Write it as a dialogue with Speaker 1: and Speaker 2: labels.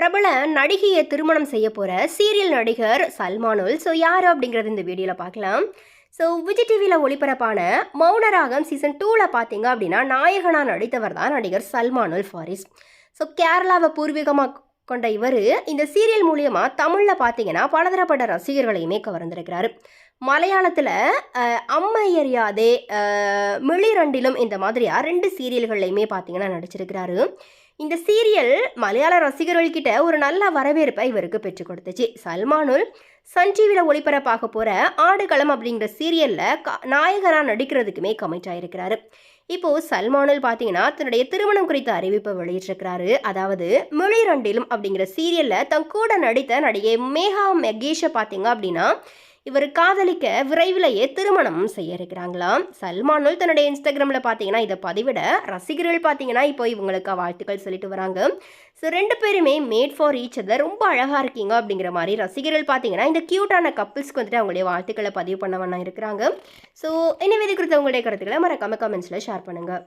Speaker 1: பிரபல நடிகையை திருமணம் செய்ய போகிற சீரியல் நடிகர் சல்மானுல். ஸோ யார் அப்படிங்கிறது இந்த வீடியோவில் பார்க்கலாம். ஸோ விஜய் டிவியில் ஒளிபரப்பான மௌனராகம் சீசன் டூவில் பார்த்தீங்க அப்படின்னா நாயகனாக நடித்தவர் தான் நடிகர் சல்மானுல் ஃபாரிஸ். ஸோ கேரளாவை பூர்வீகமாக கொண்ட இவர் இந்த சீரியல் மூலியமாக தமிழில் பார்த்தீங்கன்னா பலதரப்பட்ட ரசிகர்களையுமே கவர்ந்திருக்கிறாரு. மலையாளத்தில் அம்மையறியாதே மிளிரண்டிலும் இந்த மாதிரியாக ரெண்டு சீரியல்கள்லையுமே பார்த்தீங்கன்னா நடிச்சிருக்கிறாரு. இந்த சீரியல் மலையாள ரசிகர்கள்கிட்ட ஒரு நல்ல வரவேற்பை இவருக்கு பெற்றுக் கொடுத்துச்சு. சல்மானுல் சன் டிவியில் ஒளிபரப்பாக போகிற ஆடுகளம் அப்படிங்கிற சீரியலில் க நாயகராக நடிக்கிறதுக்குமே கமிட் ஆகிருக்கிறாரு இப்போது சல்மானுல் பார்த்தீங்கன்னா தன்னுடைய திருமணம் குறித்த அறிவிப்பை வெளியிட்டிருக்கிறாரு. அதாவது மிளிரண்டிலும் அப்படிங்கிற சீரியலில் தன் கூட நடித்த நடிகை மேகா மெகேஷை பார்த்தீங்க அப்படின்னா இவர் காதலிக்க விரைவிலேயே திருமணம் செய்ய இருக்கிறாங்களாம் சல்மானுல் தன்னுடைய இன்ஸ்டாகிராமில் பார்த்தீங்கன்னா இதை பதிவிட ரசிகர்கள் பார்த்தீங்கன்னா இப்போ இவங்களுக்கு வாழ்த்துக்கள் சொல்லிட்டு வராங்க. ஸோ ரெண்டு பேருமே மேட் ஃபார் ஈச் அதர் ரொம்ப அழகாக இருக்கீங்க அப்படிங்கிற மாதிரி ரசிகர்கள் பார்த்தீங்கன்னா இந்த க்யூட்டான கப்பிள்ஸ்க்கு வந்துட்டு அவங்களுடைய வாழ்த்துக்களை பதிவு பண்ண வேணா இருக்கிறாங்க. ஸோ என்ன இது குறித்த உங்களுடைய கருத்துக்களை மறக்காம கமெண்ட்ஸில் ஷேர் பண்ணுங்கள்